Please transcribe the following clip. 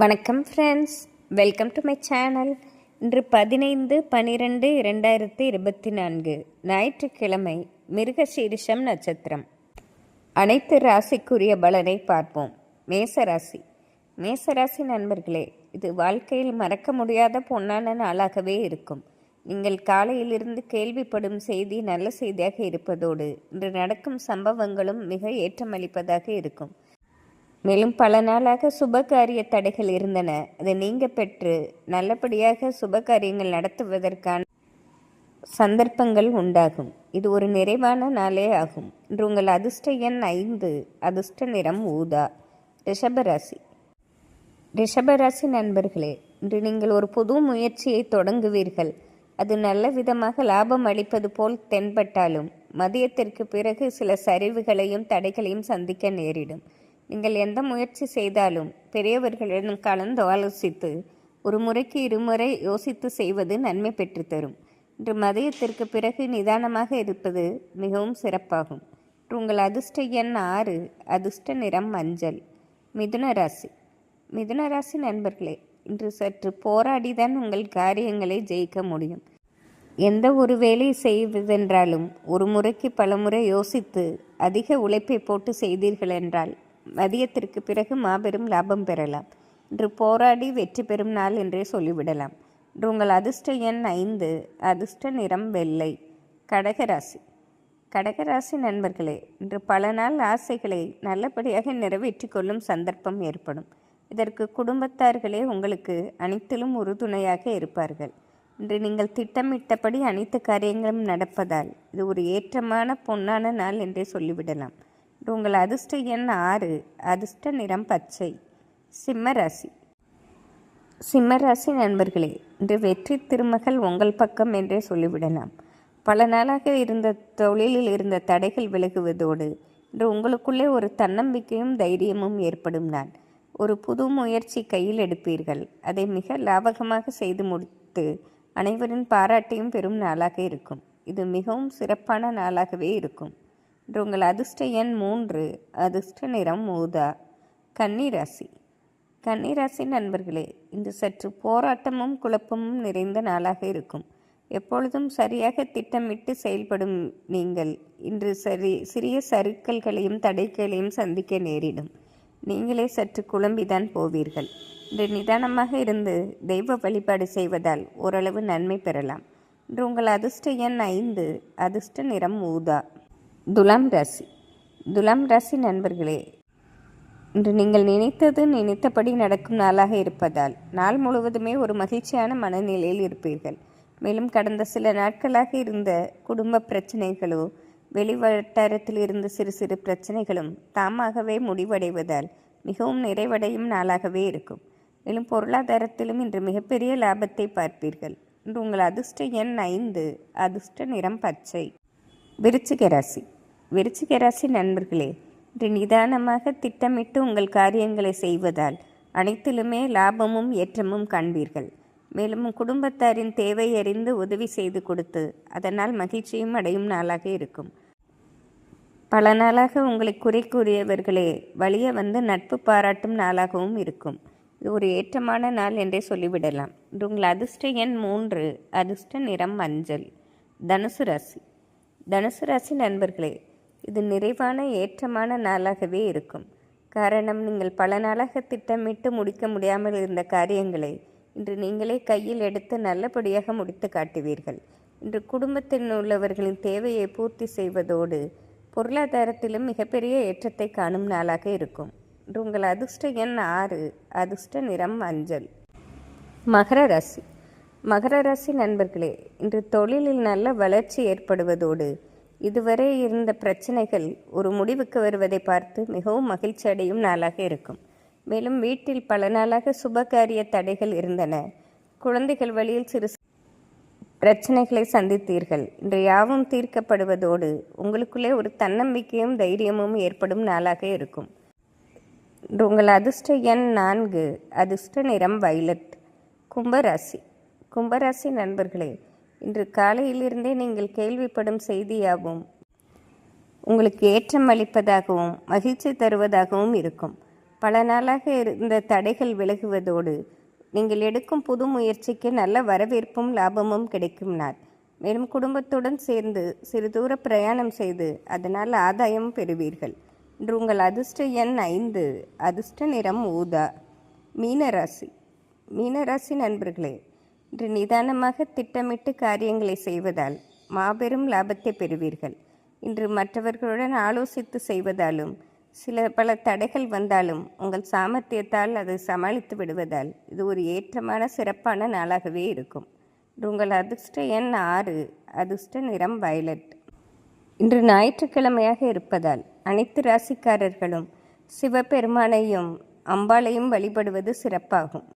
வணக்கம் friends welcome to my channel இன்று பதினைந்து பனிரெண்டு இரண்டாயிரத்தி இருபத்தி நான்கு. ஞாயிற்றுக்கிழமை மிருகசீரிஷம் நட்சத்திரம். அனைத்து ராசிக்குரிய பலனை பார்ப்போம். மேசராசி. மேசராசி நண்பர்களே இது வாழ்க்கையில் மறக்க முடியாத பொன்னான நாளாகவே இருக்கும். நீங்கள் காலையிலிருந்து கேள்விப்படும் செய்தி நல்ல செய்தியாக இருப்பதோடு இன்று நடக்கும் சம்பவங்களும் மிக ஏற்றமளிப்பதாக இருக்கும். மேலும் பல நாளாக சுபகாரிய தடைகள் இருந்தன. அதை நீங்க பெற்று நல்லபடியாக சுபகாரியங்கள் நடத்துவதற்கான சந்தர்ப்பங்கள் உண்டாகும். இது ஒரு நிறைவான நாளே ஆகும். இன்று உங்கள் அதிர்ஷ்ட எண் ஐந்து அதிர்ஷ்ட நிறம் ஊதா. ரிஷபராசி. ரிஷபராசி நண்பர்களே இன்று நீங்கள் ஒரு புது முயற்சியை தொடங்குவீர்கள். அது நல்ல விதமாக லாபம் அளிப்பது போல் தென்பட்டாலும் மதியத்திற்கு பிறகு சில சரிவுகளையும் தடைகளையும் சந்திக்க நேரிடும். நீங்கள் எந்த முயற்சி செய்தாலும் பெரியவர்களிடம் கலந்து ஆலோசித்து ஒரு முறைக்கு இருமுறை யோசித்து செய்வது நன்மை பெற்றுத்தரும் இன்று மதியத்திற்கு பிறகு நிதானமாக இருப்பது மிகவும் சிறப்பாகும். உங்கள் அதிர்ஷ்ட எண் ஆறு அதிர்ஷ்ட நிறம் மஞ்சள். மிதுன ராசி. மிதுன ராசி நண்பர்களே இன்று சற்று போராடிதான் உங்கள் காரியங்களை ஜெயிக்க முடியும். எந்த ஒரு வேலை செய்வதென்றாலும் ஒரு முறைக்கு பலமுறை யோசித்து அதிக உழைப்பை போட்டு செய்தீர்கள் என்றால் மதியத்திற்கு பிறகு மாபெரும் லாபம் பெறலாம். இன்று போராடி வெற்றி பெறும் நாள் என்றே சொல்லிவிடலாம். இன்று உங்கள் அதிர்ஷ்ட எண் ஐந்து அதிர்ஷ்ட நிறம் வெள்ளை. கடகராசி. கடகராசி நண்பர்களே இன்று பல நாள் ஆசைகளை நல்லபடியாக நிறைவேற்றி கொள்ளும் சந்தர்ப்பம் ஏற்படும். இதற்கு குடும்பத்தார்களே உங்களுக்கு அனைத்திலும் உறுதுணையாக இருப்பார்கள். இன்று நீங்கள் திட்டமிட்டபடி அனைத்து காரியங்களும் நடப்பதால் இது ஒரு ஏற்றமான பொன்னான நாள் என்றே சொல்லிவிடலாம். உங்கள் அதிர்ஷ்ட எண் ஆறு. அதிர்ஷ்ட நிறம் பச்சை. சிம்மராசி சிம்மராசி நண்பர்களே இன்று வெற்றி திருமகள் உங்கள் பக்கம் என்றே சொல்லிவிடலாம். பல நாளாக இருந்த தொழிலில் இருந்த தடைகள் விலகுவதோடு இன்று உங்களுக்குள்ளே ஒரு தன்னம்பிக்கையும் தைரியமும் ஏற்படும் நான் ஒரு புது முயற்சி கையில் எடுப்பீர்கள். அதை மிக லாபகமாக செய்து முடித்து அனைவரின் பாராட்டையும் பெறும் நாளாக இருக்கும். இது மிகவும் சிறப்பான நாளாகவே இருக்கும். இன்று உங்கள் அதிர்ஷ்ட எண் மூன்று அதிர்ஷ்ட நிறம் ஊதா. கன்னிராசி. கன்னிராசி நண்பர்களே இன்று சற்று போராட்டமும் குழப்பமும் நிறைந்த நாளாக இருக்கும். எப்பொழுதும் சரியாக திட்டமிட்டு செயல்படும் நீங்கள் இன்று சரி சிறிய சறுக்கல்களையும் தடைகளையும் சந்திக்க நேரிடும். நீங்களே சற்று குழம்பிதான் போவீர்கள். இன்று நிதானமாக இருந்து தெய்வ வழிபாடு செய்வதால் ஓரளவு நன்மை பெறலாம். இன்று உங்கள் அதிர்ஷ்ட எண் ஐந்து அதிர்ஷ்ட நிறம் ஊதா. துலாம் ராசி. துலாம் ராசி நண்பர்களே இன்று நீங்கள் நினைத்தது நினைத்தபடி நடக்கும் நாளாக இருப்பதால் நாள் முழுவதுமே ஒரு மகிழ்ச்சியான மனநிலையில் இருப்பீர்கள். மேலும் கடந்த சில நாட்களாக இருந்த குடும்ப பிரச்சனைகளோ வெளிவட்டாரத்தில் இருந்த சிறு சிறு பிரச்சனைகளும் தாமாகவே முடிவடைவதால் மிகவும் நிறைவடையும் நாளாகவே இருக்கும். மேலும் பொருளாதாரத்திலும் இன்று மிகப்பெரிய லாபத்தை பார்ப்பீர்கள். இன்று உங்கள் அதிர்ஷ்ட எண் ஐந்து அதிர்ஷ்ட நிறம் பச்சை. விருச்சிக ராசி. விருச்சிக ராசி நண்பர்களே இன்று நிதானமாக திட்டமிட்டு உங்கள் காரியங்களை செய்வதால் அனைத்திலுமே லாபமும் ஏற்றமும் காண்பீர்கள். மேலும் குடும்பத்தாரின் தேவை அறிந்து உதவி செய்து கொடுத்து அதனால் மகிழ்ச்சியும் அடையும் நாளாக இருக்கும். பல நாளாக உங்களை குறை கூறியவர்களே வழிய வந்து நட்பு பாராட்டும் நாளாகவும் இருக்கும். இது ஒரு ஏற்றமான நாள் என்றே சொல்லிவிடலாம். இன்று உங்கள் அதிர்ஷ்ட எண் மூன்று அதிர்ஷ்ட நிறம் மஞ்சள் தனுசு ராசி. தனுசு ராசி நண்பர்களே இது நிறைவான ஏற்றமான நாளாகவே இருக்கும். காரணம் நீங்கள் பல நாளாக திட்டமிட்டு முடிக்க முடியாமல் இருந்த காரியங்களை இன்று நீங்களே கையில் எடுத்து நல்லபடியாக முடித்து காட்டுவீர்கள். இன்று குடும்பத்தில் உள்ளவர்களின் தேவையை பூர்த்தி செய்வதோடு பொருளாதாரத்திலும் மிகப்பெரிய ஏற்றத்தை காணும் நாளாக இருக்கும். இன்று உங்கள் அதிர்ஷ்ட எண் ஆறு அதிர்ஷ்ட நிறம் மஞ்சள் மகர ராசி. மகர ராசி நண்பர்களே இன்று தொழிலில் நல்ல வளர்ச்சி ஏற்படுவதோடு இதுவரை இருந்த பிரச்சனைகள் ஒரு முடிவுக்கு வருவதை பார்த்து மிகவும் மகிழ்ச்சி அடையும் நாளாக இருக்கும். மேலும் வீட்டில் பல நாளாக சுபகாரிய தடைகள் இருந்தன. குழந்தைகள் வழியில் சிறு பிரச்சனைகளை சந்தித்தீர்கள். இன்று யாவும் தீர்க்கப்படுவதோடு உங்களுக்குள்ளே ஒரு தன்னம்பிக்கையும் தைரியமும் ஏற்படும் நாளாக இருக்கும். இன்று உங்கள் அதிர்ஷ்ட எண் நான்கு அதிர்ஷ்ட நிறம் வைலட் கும்பராசி. கும்பராசி நண்பர்களே இன்று காலையிலிருந்தே நீங்கள் கேள்விப்படும் செய்தியாகவும் உங்களுக்கு ஏற்றம் அளிப்பதாகவும் மகிழ்ச்சி தருவதாகவும் இருக்கும். பல நாளாக இருந்த தடைகள் விலகுவதோடு நீங்கள் எடுக்கும் புது முயற்சிக்கு நல்ல வரவேற்பும் லாபமும் கிடைக்கும் நாள். மேலும் குடும்பத்துடன் சேர்ந்து சிறு தூர பிரயாணம் செய்து அதனால் ஆதாயம் பெறுவீர்கள். இன்று உங்கள் அதிர்ஷ்ட எண் ஐந்து அதிர்ஷ்ட நிறம் ஊதா. மீனராசி. மீனராசி நண்பர்களே இன்று நிதானமாக திட்டமிட்டு காரியங்களை செய்வதால் மாபெரும் லாபத்தை பெறுவீர்கள். இன்று மற்றவர்களுடன் ஆலோசித்து செய்வதாலும் சில பல தடைகள் வந்தாலும் உங்கள் சாமர்த்தியத்தால் அதை சமாளித்து விடுவதால் இது ஒரு ஏற்றமான சிறப்பான நாளாகவே இருக்கும். உங்கள் அதிர்ஷ்ட எண் ஆறு அதிர்ஷ்ட நிறம் வயலட். இன்று ஞாயிற்றுக்கிழமையாக இருப்பதால் அனைத்து ராசிக்காரர்களும் சிவபெருமானையும் அம்பாளையும் வழிபடுவது சிறப்பாகும்.